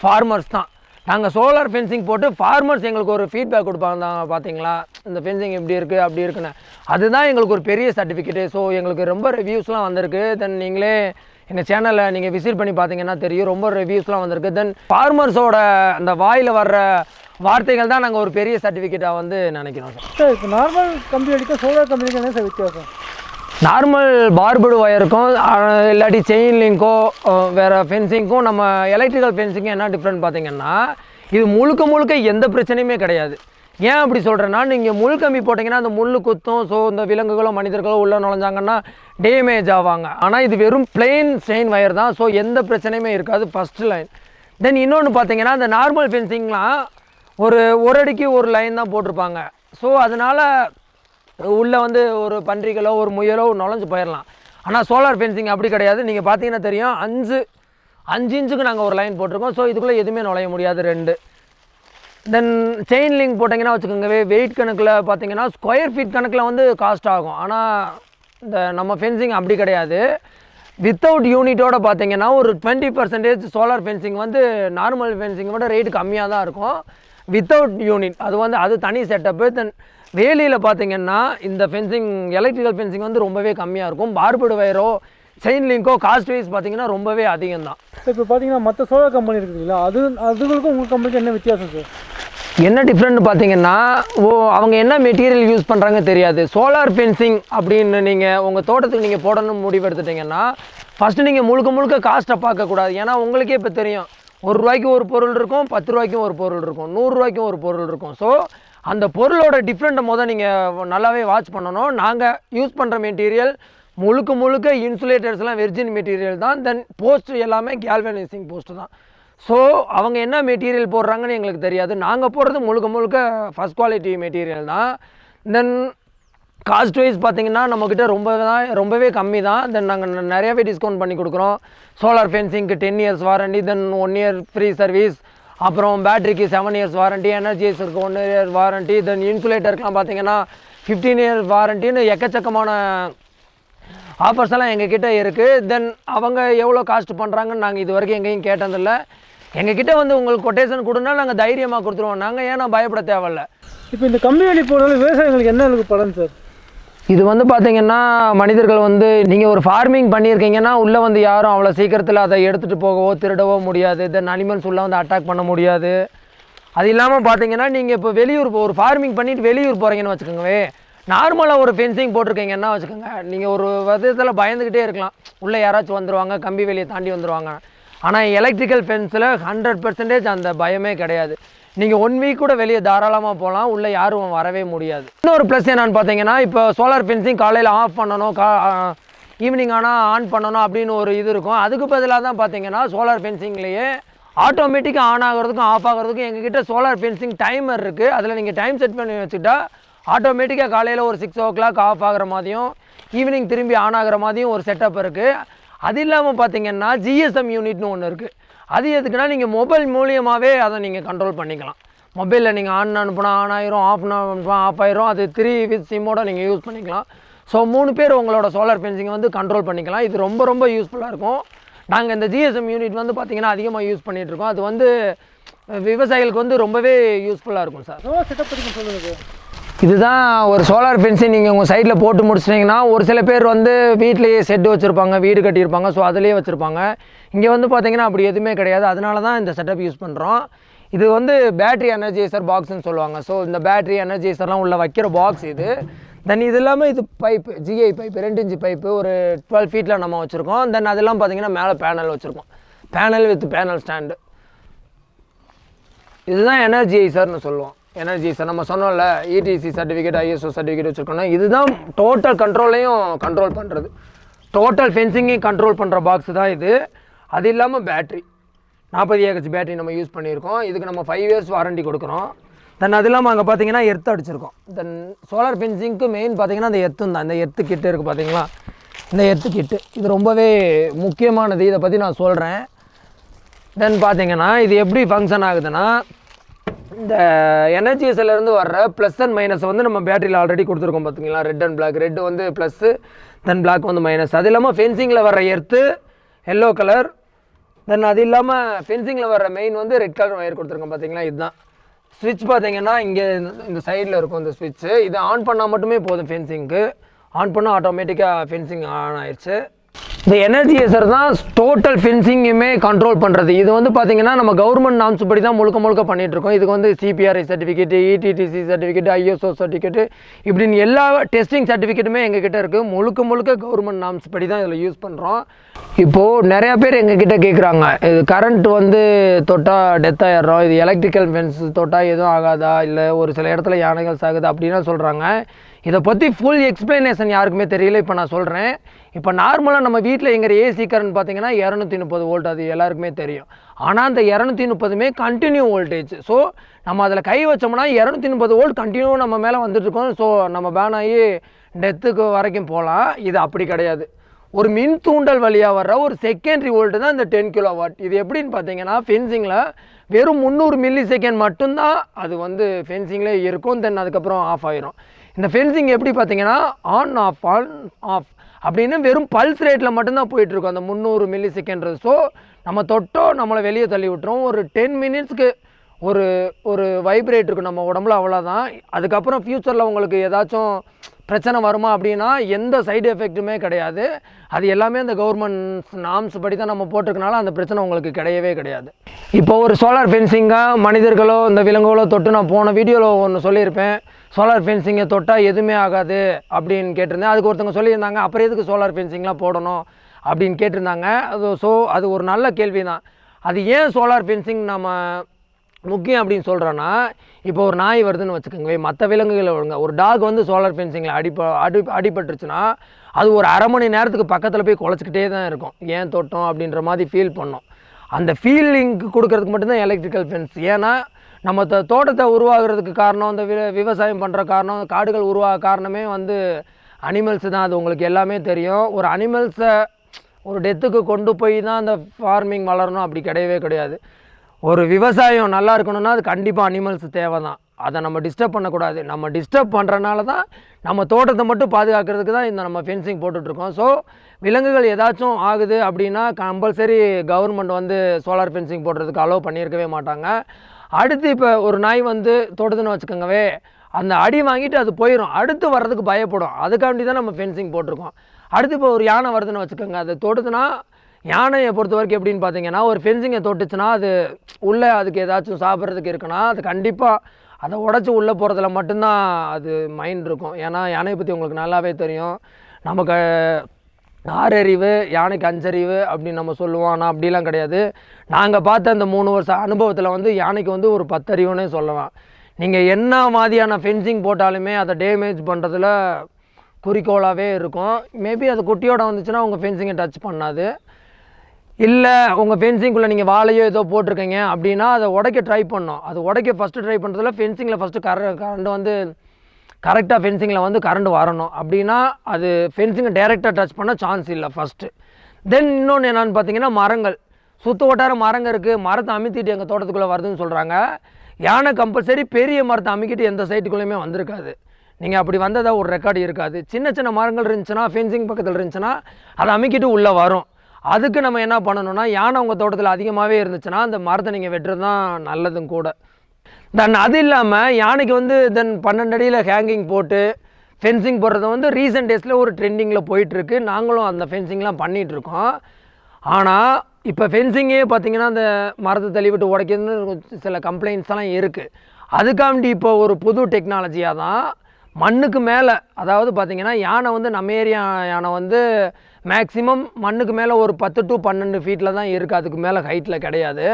ஃபார்மர்ஸ் தான். நாங்கள் சோலார் ஃபென்சிங் போட்டு ஃபார்மர்ஸ் எங்களுக்கு ஒரு ஃபீட்பேக் கொடுப்பாங்க பார்த்தீங்களா இந்த ஃபென்சிங் இப்படி இருக்குது அப்படி இருக்குன்னு. அதுதான் எங்களுக்கு ஒரு பெரிய சர்டிஃபிகேட்டு ஸோ எங்களுக்கு ரொம்ப ரிவ்யூஸ்லாம் வந்திருக்கு. தென் நீங்களே எங்கள் சேனலை நீங்கள் விசிட் பண்ணி பார்த்தீங்கன்னா தெரியும். ரொம்ப ரிவ்யூஸ்லாம் வந்திருக்கு. தென் ஃபார்மர்ஸோட அந்த வாயில் வர்ற வார்த்தைகள் தான் நாங்கள் ஒரு பெரிய சர்டிஃபிகேட்டாக வந்து நினைக்கிறோம் சார் சார் இப்போ நார்மல் கம்பெனி அடிக்கும் சோலார் கம்பெனிக்கு என்ன சார் வித்தியாசம்? நார்மல் பார்புடு ஒயருக்கும் இல்லாட்டி செயின் லிங்க்கோ வேறு ஃபென்சிங்க்கும் நம்ம எலக்ட்ரிக்கல் ஃபென்சிங்கும் என்ன டிஃப்ரெண்ட் பார்த்தீங்கன்னா இது முழுக்க முழுக்க எந்த பிரச்சனையுமே கிடையாது. ஏன் அப்படி சொல்கிறேன்னா நீங்கள் முள் கம்பி போட்டிங்கன்னா அந்த முள் குத்தும் ஸோ இந்த விலங்குகளோ மனிதர்களோ உள்ளே நுழைஞ்சாங்கன்னா டேமேஜ் ஆவாங்க. ஆனால் இது வெறும் பிளெயின் செயின் வயர் தான். ஸோ எந்த பிரச்சனையுமே இருக்காது ஃபஸ்ட்டு லைன் தென் இன்னொன்று பார்த்தீங்கன்னா இந்த நார்மல் ஃபென்சிங்லாம் ஒரு ஒரு அடிக்கு ஒரு லைன் தான் போட்டிருப்பாங்க. ஸோ அதனால் உள்ளே வந்து ஒரு பன்றிகளோ ஒரு முயலோ நுழைஞ்சு போயிடலாம் ஆனால் சோலார் ஃபென்சிங் அப்படி கிடையாது. நீங்கள் பார்த்தீங்கன்னா தெரியும் அஞ்சு அஞ்சு இன்ச்சுக்கு நாங்கள் ஒரு லைன் போட்டிருக்கோம். ஸோ இதுக்குள்ளே எதுவுமே நுழைய முடியாது ரெண்டு. தென் செயின் லிங்க் போட்டிங்கன்னா வச்சுக்கோங்கவே வெயிட் கணக்கில் பார்த்தீங்கன்னா ஸ்கொயர் ஃபீட் கணக்கில் வந்து காஸ்ட் ஆகும். ஆனால் இந்த நம்ம ஃபென்சிங் அப்படி கிடையாது. வித்தவுட் யூனிட்டோட பார்த்தீங்கன்னா ஒரு டுவெண்ட்டி பர்சன்டேஜ் சோலார் ஃபென்சிங் வந்து நார்மல் ஃபென்சிங் விட ரேட் கம்மியாக தான் இருக்கும். வித்தவுட் யூனிட் அது வந்து அது தனி செட்டப்பு தென் வேலியில் பார்த்தீங்கன்னா இந்த ஃபென்சிங் எலக்ட்ரிக்கல் ஃபென்சிங் வந்து ரொம்பவே கம்மியாக இருக்கும். பார்படு வயரோ செயின் லிங்கோ காஸ்ட் வைஸ் பார்த்தீங்கன்னா ரொம்பவே அதிகம் தான் இப்போ பார்த்தீங்கன்னா மற்ற சோலார் கம்பெனி இருக்குங்களா அது அதுகளுக்கும் உங்கள் கம்பெனிக்கு என்ன வித்தியாசம் சார் என்ன டிஃப்ரெண்ட் பார்த்தீங்கன்னா ஓ அவங்க என்ன மெட்டீரியல் யூஸ் பண்ணுறாங்க தெரியாது. சோலார் ஃபென்சிங் அப்படின்னு நீங்கள் உங்கள் தோட்டத்துக்கு நீங்கள் போடணும்னு முடிவு எடுத்துட்டிங்கன்னா ஃபஸ்ட்டு நீங்கள் முழுக்க முழுக்க காஸ்ட்டை பார்க்கக்கூடாது. ஏன்னா உங்களுக்கே இப்போ தெரியும். ஒரு ரூபாய்க்கு ஒரு பொருள் இருக்கும் பத்து ரூபாய்க்கும் ஒரு பொருள் இருக்கும் நூறுரூவாய்க்கும் ஒரு பொருள் இருக்கும். ஸோ அந்த பொருளோட டிஃப்ரெண்ட்டை முதல் நீங்கள் நல்லாவே வாட்ச் பண்ணணும். நாங்கள் யூஸ் பண்ணுற மெட்டீரியல் முழுக்க முழுக்க இன்சுலேட்டர்ஸ்லாம் வெர்ஜின் மெட்டீரியல் தான். தென் போஸ்ட் எல்லாமே கேல்வனைசிங் போஸ்ட்டு தான். ஸோ அவங்க என்ன மெட்டீரியல் போடுறாங்கன்னு எங்களுக்கு தெரியாது. நாங்கள் போடுறது முழுக்க முழுக்க ஃபஸ்ட் குவாலிட்டி மெட்டீரியல் தான். தென் காஸ்ட் வைஸ் பார்த்தீங்கன்னா நம்மக்கிட்ட ரொம்ப தான் ரொம்பவே கம்மி தான். தென் நாங்கள் நிறையாவே டிஸ்கவுண்ட் பண்ணி கொடுக்குறோம். Solar ஃபென்சிங்க்கு ten years warranty then one year free service அப்புறம் பேட்டரிக்கு செவன் இயர்ஸ் வாரண்டி எனர்ஜிஸருக்கு ஒன் இயர் வாரண்டி தென் இன்சுலேட்டருக்குலாம் பார்த்தீங்கன்னா ஃபிஃப்டீன் இயர் வாரண்டின்னு எக்கச்சக்கமான ஆஃபர்ஸ் எல்லாம் எங்ககிட்ட இருக்குது தென் அவங்க எவ்வளோ காஸ்ட் பண்ணுறாங்கன்னு நாங்கள் இது வரைக்கும் எங்கேயும் கேட்டதில்ல. எங்ககிட்ட வந்து உங்களுக்கு கொட்டேஷன் கொடுனா நாங்கள் தைரியமாக கொடுத்துருவோம். நாங்கள் ஏன்னா பயப்பட தேவையில்ல. இப்போ இந்த கம்பெனி வழி போனாலும் விவசாயிகளுக்கு என்ன அளவுக்கு பலன் சார்? இது வந்து பார்த்தீங்கன்னா மனிதர்கள் வந்து நீங்கள் ஒரு ஃபார்மிங் பண்ணியிருக்கீங்கன்னா உள்ளே வந்து யாரும் அவ்வளோ சீக்கிரத்தில் அதை எடுத்துகிட்டு போகவோ திருடவோ முடியாது. தென் அனிமல்ஸ் உள்ளே வந்து அட்டாக் பண்ண முடியாது. அது இல்லாமல் பார்த்தீங்கன்னா நீங்கள் இப்போ வெளியூர் ஒரு ஃபார்மிங் பண்ணிட்டு வெளியூர் போகிறீங்கன்னு வச்சுக்கோங்கவே நார்மலாக ஒரு ஃபென்சிங் போட்டிருக்கீங்கன்னா வச்சுக்கோங்க? நீங்கள் ஒரு விதத்தில் பயந்துக்கிட்டே இருக்கலாம். உள்ளே யாராச்சும் வந்துருவாங்க கம்பி வெளியே தாண்டி வந்துருவாங்க. ஆனால் எலக்ட்ரிக்கல் ஃபென்ஸில் ஹண்ட்ரட் பர்சன்டேஜ் அந்த பயமே கிடையாது. நீங்கள் ஒன் வீக் கூட வெளியே தாராளமாக போகலாம் உள்ளே யாரும் வரவே முடியாது. இன்னொரு ப்ளஸ் என்னன்னு பார்த்தீங்கன்னா இப்போ சோலார் ஃபென்சிங் காலையில் ஆஃப் பண்ணணும் கா ஈவினிங் ஆனால் ஆன் பண்ணணும் அப்படின்னு ஒரு இது இருக்கும். அதுக்கு பதிலாக தான் பார்த்தீங்கன்னா சோலார் ஃபென்சிங்லேயே ஆட்டோமேட்டிக்காக ஆன் ஆகிறதுக்கும் ஆஃப் ஆகிறதுக்கும் எங்ககிட்ட சோலார் ஃபென்சிங் டைமர் இருக்குது அதில் நீங்கள் டைம் செட் பண்ணி வச்சுக்கிட்டா ஆட்டோமேட்டிக்காக காலையில் ஒரு சிக்ஸ் ஓ கிளாக் ஆஃப் ஆகிற மாதிரியும் ஈவினிங் திரும்பி ஆன் ஆகிற மாதிரியும் ஒரு செட்டப் இருக்குது அது இல்லாமல் பார்த்தீங்கன்னா ஜிஎஸ்எம் யூனிட்னு ஒன்று இருக்குது அது எதுக்குன்னா நீங்கள் மொபைல் மூலியமாகவே அதை நீங்கள் கண்ட்ரோல் பண்ணிக்கலாம். மொபைலில் நீங்கள் ஆன் அனுப்புனா ஆன் ஆயிரும் ஆஃப் அனுப்புனா ஆஃப் ஆயிரும். அது த்ரீ வித் சிம்மோட நீங்கள் யூஸ் பண்ணிக்கலாம். ஸோ மூணு பேர் உங்களோட சோலார் ஃபென்சிங்கை வந்து கண்ட்ரோல் பண்ணிக்கலாம். இது ரொம்ப ரொம்ப யூஸ்ஃபுல்லாக இருக்கும். நாங்கள் இந்த ஜிஎஸ்எம் யூனிட் வந்து பார்த்திங்கன்னா அதிகமாக யூஸ் பண்ணிகிட்ருக்கோம் அது வந்து விவசாயிகளுக்கு வந்து ரொம்பவே யூஸ்ஃபுல்லாக இருக்கும் சார். செட்டப் பற்றி சொல்லுங்கள் இதுதான் ஒரு சோலார் ஃபென்சிங் நீங்கள் உங்கள் சைடில் போட்டு முடிச்சிட்டிங்கன்னா ஒரு சில பேர் வந்து வீட்லேயே செட்டு வச்சுருப்பாங்க வீடு கட்டியிருப்பாங்க ஸோ அதிலேயே வச்சுருப்பாங்க. இங்கே வந்து பார்த்தீங்கன்னா அப்படி எதுவுமே கிடையாது. அதனால தான் இந்த செட்டப் யூஸ் பண்ணுறோம் இது வந்து பேட்ரி எனர்ஜைசர் பாக்ஸ்ன்னு சொல்லுவாங்க. ஸோ இந்த பேட்ரி எனர்ஜைசர்லாம் உள்ள வைக்கிற பாக்ஸ் இது. தென் இது இல்லாமல் இது பைப்பு ஜிஐ பைப்பு ரெண்டு இன்ச்சு பைப்பு ஒரு டுவெல் ஃபீட்டில் நம்ம வச்சுருக்கோம். தென் அதெல்லாம் பார்த்தீங்கன்னா மேலே பேனல் வச்சுருக்கோம். பேனல் வித் பேனல் ஸ்டாண்டு இதுதான் எனர்ஜைசர்னு சொல்லுவோம். எனர்ஜிஸ் நம்ம சொன்னோம்ல இடிசி சர்டிஃபிகேட் ஐஎஸ்ஓ சர்டிஃபிகேட் வச்சுருக்கோம்னா இதுதான் டோட்டல் கண்ட்ரோலையும் கண்ட்ரோல் பண்ணுறது டோட்டல் ஃபென்சிங்கையும் கண்ட்ரோல் பண்ணுற பாக்ஸ் தான் இது. அது இல்லாமல் பேட்ரி நாற்பது ஏஹெச் பேட்டரி நம்ம யூஸ் பண்ணியிருக்கோம். இதுக்கு நம்ம ஃபைவ் இயர்ஸ் வாரண்டி கொடுக்குறோம். தென் அது இல்லாமல் அங்கே பார்த்தீங்கன்னா எர்த் அடிச்சிருக்கோம். தென் சோலார் ஃபென்சிங்க்கு மெயின் பார்த்தீங்கன்னா அந்த எர்த்தும் தான். இந்த எர்த்து கிட்டு இருக்குது பார்த்தீங்களா இந்த எர்த்து கிட்டு இது ரொம்பவே முக்கியமானது. இதை பற்றி நான் சொல்கிறேன் தென் பார்த்தீங்கன்னா இது எப்படி ஃபங்க்ஷன் ஆகுதுன்னா இந்த எனர்ஜிஸ்லேருந்து வர்ற ப்ளஸ் அண்ட் மைனஸ் வந்து நம்ம பேட்டரியில் ஆல்ரெடி கொடுத்துருக்கோம் பார்த்தீங்களா ரெட் அண்ட் பிளாக் ரெட் வந்து ப்ளஸ்ஸு தென் பிளாக் வந்து மைனஸ் அது இல்லாமல் ஃபென்சிங்கில் வர்ற எர்த்து எல்லோ கலர் தென் அது இல்லாமல் ஃபென்சிங்கில் வர்ற மெயின் வந்து ரெட் கலர் ஒயர் கொடுத்துருக்கோம் பார்த்தீங்களா இதுதான். ஸ்விட்ச் பார்த்தீங்கன்னா இங்கே இந்த சைடில் இருக்கும் இந்த ஸ்விட்ச்சு இதை ஆன் பண்ணால் மட்டுமே போதும் ஃபென்சிங்க்கு ஆன் பண்ணால் ஆட்டோமேட்டிக்காக ஃபென்சிங் ஆன் ஆயிடுச்சு இந்த எனர்ஜியேசர் தான் டோட்டல் ஃபென்சிங்குமே கண்ட்ரோல் பண்ணுறது இது வந்து பார்த்தீங்கன்னா நம்ம கவர்மெண்ட் நாம்ஸ் படி தான் முழுக்க முழுக்க பண்ணிகிட்ருக்கோம் இருக்கோம். இதுக்கு வந்து CPRI certificate ETDC certificate ISO certificate இப்படின்னு எல்லா டெஸ்டிங் சர்டிஃபிகேட்டுமே எங்ககிட்ட இருக்குது முழுக்க முழுக்க கவர்மெண்ட் நாம்ஸ் படி தான் இதில் யூஸ் பண்ணுறோம் இப்போது நிறையா பேர் எங்ககிட்ட கேட்குறாங்க இது கரண்ட் வந்து தொட்டால் டெத் ஆயிடுறோம். இது எலக்ட்ரிக்கல் ஃபென்ஸ் தொட்டால் எதுவும் ஆகாதா? இல்லை ஒரு சில இடத்துல யானைகள் சாகுது அப்படின்னா சொல்கிறாங்க இதை பற்றி ஃபுல் எக்ஸ்ப்ளனேஷன் யாருக்குமே தெரியல. இப்போ நான் சொல்கிறேன் இப்போ நார்மலாக நம்ம வீட்டில் எங்கிற ஏசி கரண்ட் பார்த்தீங்கன்னா இரநூத்தி முப்பது வோல்ட் அது எல்லாருக்குமே தெரியும். ஆனால் அந்த இரநூத்தி முப்பதுமே கண்டினியூ வோல்டேஜ் ஸோ நம்ம அதில் கை வச்சோம்னா இரநூத்தி முப்பது வோல்ட் கண்டினியூ நம்ம மேலே வந்துட்டுருக்கோம் ஸோ நம்ம பேன் ஆகி டெத்துக்கு வரைக்கும் போகலாம் இது அப்படி கிடையாது. ஒரு மின் தூண்டல் வழியாக வர்ற ஒரு செகண்டரி வோல்ட்டு தான் இந்த டென் கிலோ வாட் இது எப்படின்னு பார்த்தீங்கன்னா ஃபென்சிங்கில் வெறும் முந்நூறு மில்லி செகண்ட் மட்டும்தான் அது வந்து ஃபென்சிங்லேயே இருக்கும். தென் அதுக்கப்புறம் ஆஃப் ஆயிரும். இந்த ஃபென்சிங் எப்படி பார்த்தீங்கன்னா ஆன் ஆஃப் ஆன் ஆஃப் அப்படின்னு வெறும் பல்ஸ் ரேட்டில் மட்டும்தான் போயிட்டுருக்கும். அந்த முந்நூறு மில்லி செகண்ட்றது ஸோ நம்ம தொட்டோ நம்மளை வெளியே தள்ளி விட்டுரும். ஒரு டென் மினிட்ஸ்க்கு ஒரு ஒரு வைப்ரேட் இருக்கும் நம்ம உடம்புல அவ்வளோதான் அதுக்கப்புறம் ஃப்யூச்சரில் உங்களுக்கு ஏதாச்சும் பிரச்சனை வருமா அப்படின்னா எந்த சைடு எஃபெக்ட்டுமே கிடையாது. அது எல்லாமே அந்த கவர்மெண்ட் நாம்ஸ் படி தான் நம்ம போட்டிருக்கனால அந்த பிரச்சனை உங்களுக்கு கிடையவே கிடையாது. இப்போ ஒரு சோலார் ஃபென்சிங்காக மனிதர்களோ இந்த விலங்குகளோ தொட்டு நான் போன வீடியோவில் ஒன்று சொல்லியிருப்பேன். சோலார் ஃபென்சிங்கை தொட்டால் எதுவுமே ஆகாது அப்படின்னு கேட்டிருந்தேன். அதுக்கு ஒருத்தவங்க சொல்லியிருந்தாங்க அப்புறம் எதுக்கு சோலார் ஃபென்சிங்லாம் போடணும்? அப்படின்னு கேட்டிருந்தாங்க. அது ஸோ அது ஒரு நல்ல கேள்வி தான் அது ஏன் சோலார் ஃபென்சிங் நம்ம முக்கியம் அப்படின்னு சொல்கிறோன்னா இப்போ ஒரு நாய் வருதுன்னு வச்சுக்கோங்களேன் மற்ற விலங்குகளை ஒழுங்க ஒரு டாக் வந்து சோலார் ஃபென்சிங்கில் அடிப்ப அடி அடிபட்டுருச்சுன்னா அது ஒரு அரை மணி நேரத்துக்கு பக்கத்தில் போய் குலைச்சிக்கிட்டே தான் இருக்கும். ஏன் தொட்டோம் அப்படின்ற மாதிரி ஃபீல் பண்ணோம். அந்த ஃபீலிங்க்கு கொடுக்கறதுக்கு மட்டும்தான் எலக்ட்ரிக்கல் ஃபென்ஸ் ஏன்னா நம்ம த- தோட்டத்தை உருவாகிறதுக்கு காரணம் இந்த வி விவசாயம் பண்ணுற காரணம் காடுகள் உருவாக காரணமே வந்து அனிமல்ஸ் தான். அது உங்களுக்கு எல்லாமே தெரியும். ஒரு அனிமல்ஸை ஒரு டெத்துக்கு கொண்டு போய் தான் அந்த ஃபார்மிங் வளரணும். அப்படி கிடையவே கிடையாது. ஒரு விவசாயம் நல்லா இருக்கணும்னா அது கண்டிப்பாக அனிமல்ஸ் தேவை தான் அதை நம்ம டிஸ்டர்ப் பண்ணக்கூடாது. நம்ம டிஸ்டர்ப் பண்ணுறனால தான் நம்ம தோட்டத்தை மட்டும் பாதுகாக்கிறதுக்கு தான் இந்த நம்ம ஃபென்சிங் போட்டுட்ருக்கோம். ஸோ விலங்குகள் ஏதாச்சும் ஆகுது அப்படின்னா கம்பல்சரி கவர்மெண்ட் வந்து சோலார் ஃபென்சிங் போடுறதுக்கு அலோவ் பண்ணியிருக்கவே மாட்டாங்க. அடுத்து இப்போ ஒரு நாய் வந்து தொடுதுன்னு வச்சுக்கோங்கவே அந்த அடி வாங்கிட்டு அது போயிடும் அடுத்து வர்றதுக்கு பயப்படும். அதுக்காண்டி தான் நம்ம ஃபென்சிங் போட்டிருக்கோம். அடுத்து இப்போ ஒரு யானை வருதுன்னு வச்சுக்கோங்க. அது தொடுதுன்னா யானையை பொறுத்த வரைக்கும் எப்படின்னு பார்த்தீங்கன்னா ஒரு ஃபென்சிங்கை தொட்டுச்சுன்னா அது உள்ளே அதுக்கு ஏதாச்சும் சாப்பிட்றதுக்கு இருக்குன்னா அது கண்டிப்பாக அதை உடச்சி உள்ளே போகிறதுல மட்டும்தான் அது மைண்ட் இருக்கும். ஏன்னா யானையை பற்றி உங்களுக்கு நல்லாவே தெரியும். நமக்கு ஆறறிவு யானைக்கு அஞ்சறிவு அப்படின்னு நம்ம சொல்லுவோம். ஆனால் அப்படிலாம் கிடையாது. நாங்கள் பார்த்த அந்த மூணு வருஷம் அனுபவத்தில் வந்து யானைக்கு வந்து ஒரு பத்தறிவுன்னே சொல்லலாம். நீங்கள் என்ன மாதிரியான ஃபென்சிங் போட்டாலுமே அதை டேமேஜ் பண்ணுறதுல குறிக்கோளாகவே இருக்கும். மேபி அது குட்டியோட வந்துச்சுன்னா உங்கள் ஃபென்சிங்கை டச் பண்ணாது. இல்லை உங்கள் ஃபென்சிங்குள்ளே நீங்கள் வாழையோ ஏதோ போட்டிருக்கீங்க அப்படின்னா அதை உடைக்க ட்ரை பண்ணோம். அது உடைக்க ஃபஸ்ட்டு ட்ரை பண்ணுறதுல ஃபென்சிங்கில் ஃபஸ்ட்டு கர கரண்ட் வந்து கரெக்டாக ஃபென்சிங்கில் வந்து கரண்ட் வரணும். அப்படின்னா அது ஃபென்சிங்கை டைரெக்டாக டச் பண்ண சான்ஸ் இல்லை ஃபஸ்ட்டு தென் இன்னொன்று என்னென்னு பார்த்தீங்கன்னா மரங்கள். சுற்று வட்டார மரங்கள் இருக்குது மரத்தை அமுத்திட்டு எங்கள் தோட்டத்துக்குள்ளே வருதுன்னு சொல்கிறாங்க யானை கம்பல்சரி பெரிய மரத்தை அமுக்கிட்டு எந்த சைட்டுக்குள்ளேயுமே வந்திருக்காது. நீங்கள் அப்படி வந்ததாக ஒரு ரெக்கார்டு இருக்காது. சின்ன சின்ன மரங்கள் இருந்துச்சுன்னா ஃபென்சிங் பக்கத்தில் இருந்துச்சுன்னா அதை அமைக்கிட்டு உள்ளே வரும். அதுக்கு நம்ம என்ன பண்ணணும்னா யானை உங்கள் தோட்டத்தில் அதிகமாகவே இருந்துச்சுன்னா அந்த மரத்தை நீங்கள் வெட்டுறது தான் நல்லதும் கூட. தென் அது இல்லாமல் யானைக்கு வந்து தென் பன்னெண்டு அடியில் ஹேங்கிங் போட்டு ஃபென்சிங் போடுறது வந்து ரீசெண்ட் டேஸில் ஒரு ட்ரெண்டிங்கில் போயிட்டுருக்கு. நாங்களும் அந்த ஃபென்சிங்லாம் பண்ணிகிட்ருக்கோம் ஆனால் இப்போ ஃபென்சிங்கே பார்த்தீங்கன்னா அந்த மரத்தை தள்ளி விட்டு சில கம்ப்ளைண்ட்ஸ் எல்லாம் இருக்குது அதுக்காண்டி இப்போ ஒரு புது டெக்னாலஜியாக தான் மண்ணுக்கு மேலே அதாவது பார்த்திங்கன்னா யானை வந்து நம்ம ஏரியா யானை வந்து மேக்ஸிமம் மண்ணுக்கு மேலே ஒரு பத்து டு பன்னெண்டு ஃபீட்டில் தான் இருக்குது அதுக்கு மேலே ஹைட்டில் கிடையாது.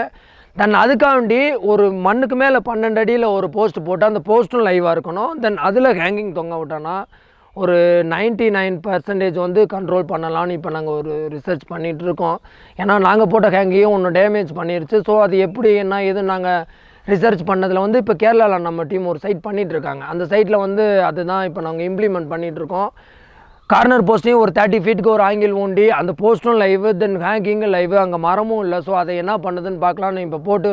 தென் அதுக்காண்டி ஒரு மண்ணுக்கு மேலே பன்னெண்டு அடியில் ஒரு போஸ்ட் போட்டு அந்த போஸ்ட்டும் லைவாக இருக்கணும். தென் அதில் ஹேங்கிங் தொங்க விட்டோன்னா ஒரு 99% நைன் பர்சன்டேஜ் வந்து கண்ட்ரோல் பண்ணலாம்னு இப்போ நாங்கள் ஒரு ரிசர்ச் பண்ணிகிட்டு இருக்கோம். ஏன்னா நாங்கள் போட்ட ஹேங்கையும் ஒன்று டேமேஜ் பண்ணிருச்சு. ஸோ அது எப்படி என்ன ஏது நாங்கள் ரிசர்ச் பண்ணதில் வந்து இப்போ கேரளாவில் நம்ம டீம் ஒரு சைட் பண்ணிகிட்ருக்காங்க அந்த சைட்டில் வந்து அதுதான் இப்போ நாங்கள் இம்ப்ளிமெண்ட் பண்ணிகிட்ருக்கோம் கார்னர் போஸ்ட்டையும் ஒரு தேர்ட்டி ஃபீட்டுக்கு ஒரு ஆங்கிள் ஊண்டி அந்த போஸ்ட்டும் லைவு தென் ஹேங்கிங்கும் லைவு அங்கே மரமும் இல்லை. ஸோ அதை என்ன பண்ணுதுன்னு பார்க்கலான்னு இப்போ போட்டு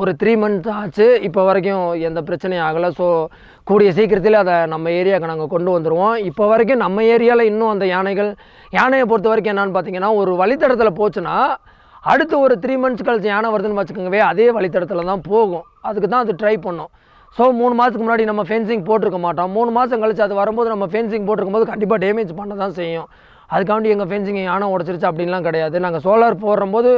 ஒரு த்ரீ மந்த்ஸ் ஆச்சு. இப்போ வரைக்கும் எந்த பிரச்சனையும் ஆகலை. ஸோ கூடிய சீக்கிரத்தில் அதை நம்ம ஏரியாவுக்கு நாங்கள் கொண்டு வந்துடுவோம் இப்போ வரைக்கும் நம்ம ஏரியாவில் இன்னும் அந்த யானைகள் யானையை பொறுத்த வரைக்கும் என்னென்னு பார்த்தீங்கன்னா ஒரு வழித்தடத்தில் போச்சுன்னா அடுத்து ஒரு த்ரீ மந்த்ஸ் கழிச்சு யானை வருதுன்னு வச்சுக்கோங்கவே அதே வழித்தடத்தில் தான் போகும். அதுக்கு தான் அது ட்ரை பண்ணோம். ஸோ மூணு மாதத்துக்கு முன்னாடி நம்ம ஃபென்சிங் போட்டிருக்க மாட்டோம். மூணு மாதம் கழிச்சு அது வரும்போது நம்ம ஃபென்சிங் போட்டிருக்கும் போது கண்டிப்பாக டேமேஜ் பண்ண தான் செய்யும். அதுக்காண்டி எங்கள் ஃபென்சிங் யானை உடச்சிருச்சு அப்படின்லாம் கிடையாது. நாங்கள் சோலார் போடும்போது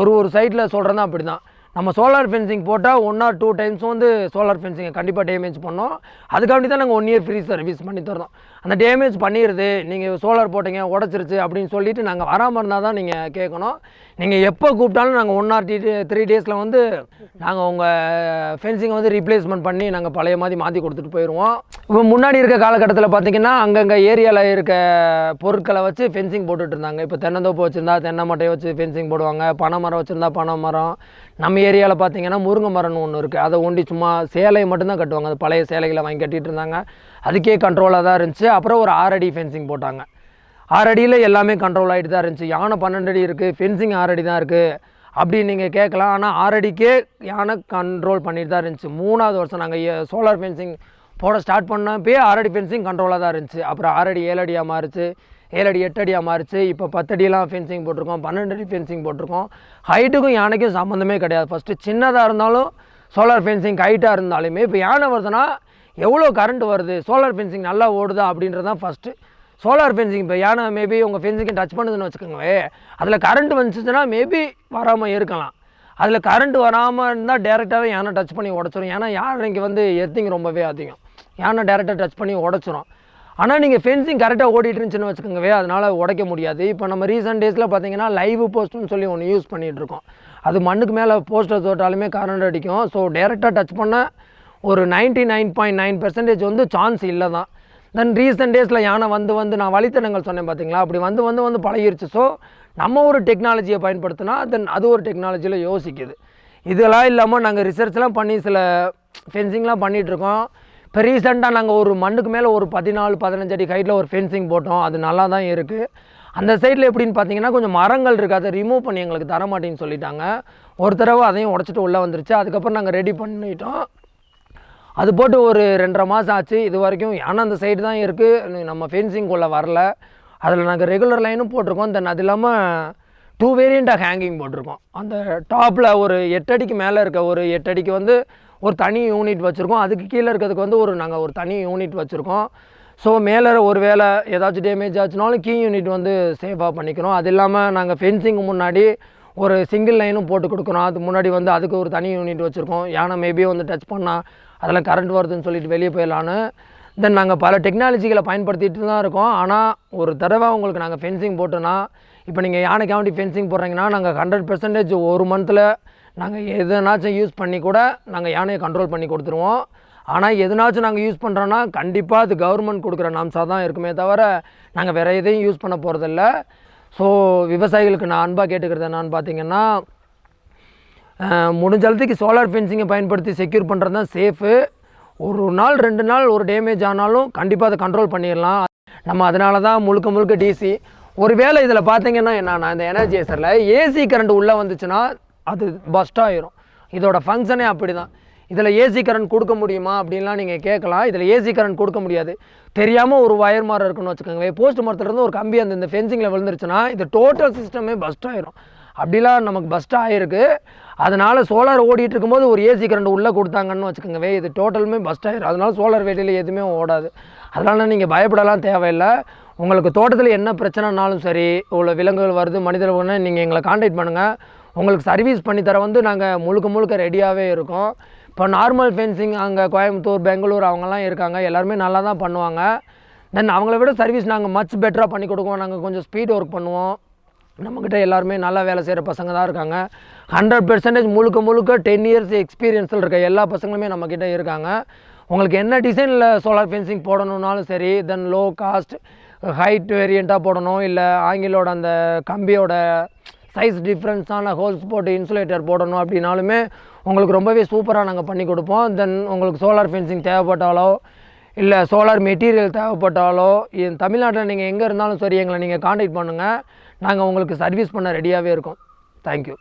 ஒரு ஒரு சைட்டில் சொல்கிறதா அப்படி தான் நம்ம சோலார் ஃபென்சிங் போட்டால் ஒன் ஆர் டூ டைம்ஸ் வந்து சோலார் ஃபென்சிங்கை கண்டிப்பாக டேமேஜ் பண்ணோம். அதுக்காண்டி தான் நாங்கள் ஒன் இயர் ஃப்ரீ சர்வீஸ் பண்ணி தரோம் அந்த டேமேஜ் பண்ணிடுது. நீங்கள் சோலார் போட்டீங்க உடச்சிருச்சு அப்படின்னு சொல்லிவிட்டு நாங்கள் வராமல் இருந்தால் தான் நீங்கள் கேட்கணும் நீங்கள் எப்போ கூப்பிட்டாலும் நாங்கள் ஒன் ஆர் டி த்ரீ டேஸில் வந்து நாங்கள் உங்கள் ஃபென்சிங்கை வந்து ரீப்ளேஸ்மெண்ட் பண்ணி நாங்கள் பழைய மாதிரி மாற்றி கொடுத்துட்டு போயிடுவோம் இப்போ முன்னாடி இருக்க காலகட்டத்தில் பார்த்தீங்கன்னா அங்கங்கே ஏரியாவில் இருக்க பொருட்களை வச்சு ஃபென்சிங் போட்டுட்டு இருந்தாங்க. இப்போ தென்னந்தோப்பு வச்சுருந்தா தென்னை மட்டையை வச்சு ஃபென்சிங் போடுவாங்க. பனை மரம் வச்சுருந்தா பனை மரம். நம்ம ஏரியாவில் பார்த்தீங்கன்னா முருங்கை மரம்னு ஒன்று இருக்குது அதை ஒண்டி சும்மா சேலை மட்டும்தான் கட்டுவாங்க. அது பழைய சேலைகளை வாங்கி கட்டிகிட்டு இருந்தாங்க. அதுக்கே கண்ட்ரோலாக தான் இருந்துச்சு. அப்புறம் ஒரு ஆறடி ஃபென்சிங் போட்டாங்க. ஆறடியில் எல்லாமே கண்ட்ரோல் ஆகிட்டு தான் இருந்துச்சு. யானை பன்னெண்டு அடி இருக்குது ஃபென்சிங் ஆறடி தான் இருக்குது அப்படின்னு நீங்கள் கேட்கலாம். ஆனால் ஆறடிக்கே யானை கண்ட்ரோல் பண்ணிட்டு தான் இருந்துச்சு. மூணாவது வருஷம் நாங்கள் சோலார் ஃபென்சிங் போட ஸ்டார்ட் பண்ணப்பே ஆறடி ஃபென்சிங் கண்ட்ரோலாக தான் இருந்துச்சு. அப்புறம் ஆறடி ஏழடியாக மாறிச்சு. ஏழடி எட்டடியாக மாறிச்சு. இப்போ பத்தடியெல்லாம் ஃபென்சிங் போட்டிருக்கோம். பன்னெண்டு அடி ஃபென்சிங் போட்டிருக்கோம். ஹைட்டுக்கும் யானைக்கும் சம்மந்தமே கிடையாது. ஃபஸ்ட்டு சின்னதாக இருந்தாலும் சோலார் ஃபென்சிங் ஹைட்டாக இருந்தாலுமே இப்போ யானை வருதுன்னா எவ்வளோ கரண்ட் வருது? சோலார் ஃபென்சிங் நல்லா ஓடுதா அப்படின்றது தான் ஃபஸ்ட்டு சோலார் ஃபென்சிங் இப்போ யானை மேபி உங்கள் ஃபென்சிங்கை டச் பண்ணுதுன்னு வச்சுக்கோங்களேன் அதில் கரண்ட் வந்துச்சுன்னா மேபி வராமல் இருக்கலாம். அதில் கரண்ட் வராமல் இருந்தால் டேரெக்டாகவே யானை டச் பண்ணி உடச்சிரும். ஏன்னா யானைக்கு வந்து எர்த்திங் ரொம்பவே அதிகம். யானை டேரெக்டாக டச் பண்ணி உடச்சிரும். ஆனால் நீங்கள் ஃபென்சிங் கரெக்டாக ஓடிட்டு இருந்துச்சுன்னு வச்சுக்கோங்கவே அதனால் உடைக்க முடியாது. இப்போ நம்ம ரீசெண்ட் டேஸில் பார்த்தீங்கன்னா லைவ் போஸ்ட்னு சொல்லி ஒன்று யூஸ் பண்ணிகிட்டு இருக்கோம் அது மண்ணுக்கு மேலே போஸ்டர் தொட்டாலுமே கரண்ட் அடிக்கும். ஸோ டேரெக்டாக டச் பண்ண ஒரு 99.9% நைன் பாயிண்ட் நைன் பெர்சன்டேஜ் வந்து சான்ஸ் இல்லை தான் தென் ரீசெண்ட் டேஸில் யானை வந்து வந்து நான் வழித்தடங்கள் சொன்னேன் பார்த்தீங்களா அப்படி வந்து வந்து வந்து பழகிருச்சு. ஸோ நம்ம ஒரு டெக்னாலஜியை பயன்படுத்தினா தென் அது ஒரு டெக்னாலஜியில் யோசிக்குது. இதெல்லாம் இல்லாமல் நாங்கள் ரிசர்ச்லாம் பண்ணி சில ஃபென்சிங்லாம் பண்ணிகிட்ருக்கோம் இப்போ ரீசெண்டாக நாங்கள் ஒரு மண்ணுக்கு மேலே ஒரு பதினாலு பதினஞ்சு அடி ஹைட்டில் ஒரு ஃபென்சிங் போட்டோம். அது நல்லா தான் இருக்குது அந்த சைடில் எப்படின்னு பார்த்தீங்கன்னா கொஞ்சம் மரங்கள் இருக்குது அதை ரிமூவ் பண்ணி எங்களுக்கு தரமாட்டேன்னு சொல்லிட்டாங்க. ஒரு தடவை அதையும் உடச்சிட்டு உள்ளே வந்துருச்சு. அதுக்கப்புறம் நாங்கள் ரெடி பண்ணிட்டோம். அது போட்டு ஒரு ரெண்டரை மாதம் ஆச்சு இது வரைக்கும் ஆனால் அந்த சைடு தான் இருக்குது நம்ம ஃபென்சிங்குள்ளே வரல. அதில் நாங்கள் ரெகுலர் லைனும் போட்டிருக்கோம். தென் அது இல்லாமல் டூ வேரியண்ட்டாக ஹேங்கிங் போட்டிருக்கோம். அந்த டாப்பில் ஒரு எட்டடிக்கு மேலே இருக்க ஒரு எட்டடிக்கு வந்து ஒரு தனி யூனிட் வச்சுருக்கோம். அதுக்கு கீழே இருக்கிறதுக்கு வந்து ஒரு நாங்கள் ஒரு தனி யூனிட் வச்சுருக்கோம். ஸோ மேலே ஒரு வேளை ஏதாச்சும் டேமேஜ் ஆச்சுனாலும் கீ யூனிட் வந்து சேஃபாக பண்ணிக்கிறோம் அது இல்லாமல் நாங்கள் ஃபென்சிங்கு முன்னாடி ஒரு சிங்கிள் லைனும் போட்டு கொடுக்குறோம் அதுக்கு முன்னாடி வந்து அதுக்கு ஒரு தனி யூனிட் வச்சுருக்கோம். யானை மேபி வந்து டச் பண்ணால் அதெல்லாம் கரண்ட் வருதுன்னு சொல்லிட்டு வெளியே போயிடலான்னு. தென் நாங்கள் பல டெக்னாலஜிகளை பயன்படுத்திட்டு தான் இருக்கோம். ஆனால் ஒரு தடவை உங்களுக்கு நாங்கள் ஃபென்சிங் போட்டோன்னா இப்போ நீங்கள் யானைக்காண்டி ஃபென்சிங் போடுறீங்கன்னா நாங்கள் ஹண்ட்ரட் பெர்சன்டேஜ் ஒரு மந்தில் நாங்கள் எதனாச்சும் யூஸ் பண்ணி கூட நாங்கள் யானையை கண்ட்ரோல் பண்ணி கொடுத்துருவோம். ஆனால் எதனாச்சும் நாங்கள் யூஸ் பண்ணுறோன்னா கண்டிப்பாக அது கவர்மெண்ட் கொடுக்குற நாம்ஸாக தான் இருக்குமே தவிர நாங்கள் வேறு எதையும் யூஸ் பண்ண போகிறதில்ல ஸோ விவசாயிகளுக்கு நான் அன்பாக கேட்டுக்கிறது என்னான்னு பார்த்தீங்கன்னா முடிஞ்ச அளவுக்கு சோலார் ஃபென்சிங்கை பயன்படுத்தி செக்யூர் பண்ணுறது தான் சேஃபு ஒரு நாள் ரெண்டு நாள் ஒரு டேமேஜ் ஆனாலும் கண்டிப்பாக அதை கண்ட்ரோல் பண்ணிடலாம். நம்ம அதனால தான் முழுக்க முழுக்க டிசி ஒரு வேளை இதில் பார்த்தீங்கன்னா என்னன்னா இந்த எனர்ஜைசரில் ஏசி கரண்ட் உள்ளே வந்துச்சுன்னா அது பஸ்ட் ஆயிரும். இதோட ஃபங்க்ஷனே அப்படி தான் இதில் ஏசி கரண்ட் கொடுக்க முடியுமா அப்படின்லாம் நீங்கள் கேட்கலாம். இதில் ஏசி கரண்ட் கொடுக்க முடியாது. தெரியாமல் ஒரு வயர் மாதிரி இருக்குன்னு வச்சுக்கோங்களேன். போஸ்ட் மரத்துலேருந்து ஒரு கம்பி அந்த இந்த ஃபென்சிங்கில் விழுந்துருச்சுன்னா இது டோட்டல் சிஸ்டமே பஸ்ட் ஆயிரும். அப்படிலாம் நமக்கு பஸ்ட் ஆகிருக்கு அதனால் சோலார் ஓடிட்டு இருக்கும்போது ஒரு ஏசி கரண்ட் உள்ளே கொடுத்தாங்கன்னு வச்சுக்கோங்கவே இது டோட்டலுமே பஸ்ட் ஆயிரும். அதனால் சோலார் வேலையில் எதுவுமே ஓடாது. அதனால் நீங்கள் பயப்படலாம் தேவையில்லை. உங்களுக்கு தோட்டத்தில் என்ன பிரச்சனைனாலும் சரி இவ்வளோ விலங்குகள் வருது மனிதர்கள் நீங்கள் எங்களை காண்டாக்ட் பண்ணுங்கள் உங்களுக்கு சர்வீஸ் பண்ணி தர வந்து நாங்கள் முழுக்க முழுக்க ரெடியாகவே இருக்கோம். இப்போ நார்மல் ஃபென்சிங் அங்கே கோயம்புத்தூர் பெங்களூர் அவங்கெல்லாம் இருக்காங்க. எல்லாருமே நல்லா தான் பண்ணுவாங்க. தென் அவங்கள விட சர்வீஸ் நாங்கள் மச் பெட்டராக பண்ணி கொடுக்குவோம். நாங்கள் கொஞ்சம் ஸ்பீட் ஒர்க் பண்ணுவோம். நம்மக்கிட்ட எல்லாருமே நல்லா வேலை செய்கிற பசங்க தான் இருக்காங்க. ஹண்ட்ரட் பெர்சன்டேஜ் முழுக்க முழுக்க டென் இயர்ஸ் எக்ஸ்பீரியன்ஸில் இருக்க எல்லா பசங்களுமே நம்மக்கிட்ட இருக்காங்க. உங்களுக்கு என்ன டிசைனில் சோலார் ஃபென்சிங் போடணுன்னாலும் சரி தென் லோ காஸ்ட் ஹைட் வேரியண்ட்டாக போடணும் இல்லை ஆங்கிலோட அந்த கம்பியோட சைஸ் டிஃப்ரென்ஸான ஹோல்ஸ் போட்டு இன்சுலேட்டர் போடணும் அப்படின்னாலுமே உங்களுக்கு ரொம்பவே சூப்பராக நாங்கள் பண்ணி கொடுப்போம். தென் உங்களுக்கு சோலார் ஃபென்சிங் தேவைப்பட்டாலோ இல்லை சோலார் மெட்டீரியல் தேவைப்பட்டாலோ தமிழ்நாட்டில் நீங்கள் எங்கே இருந்தாலும் சரி எங்களை நீங்கள் காண்டாக்ட் பண்ணுங்கள் நாங்கள் உங்களுக்கு சர்வீஸ் பண்ண ரெடியாகவே இருக்கோம். தேங்க்யூ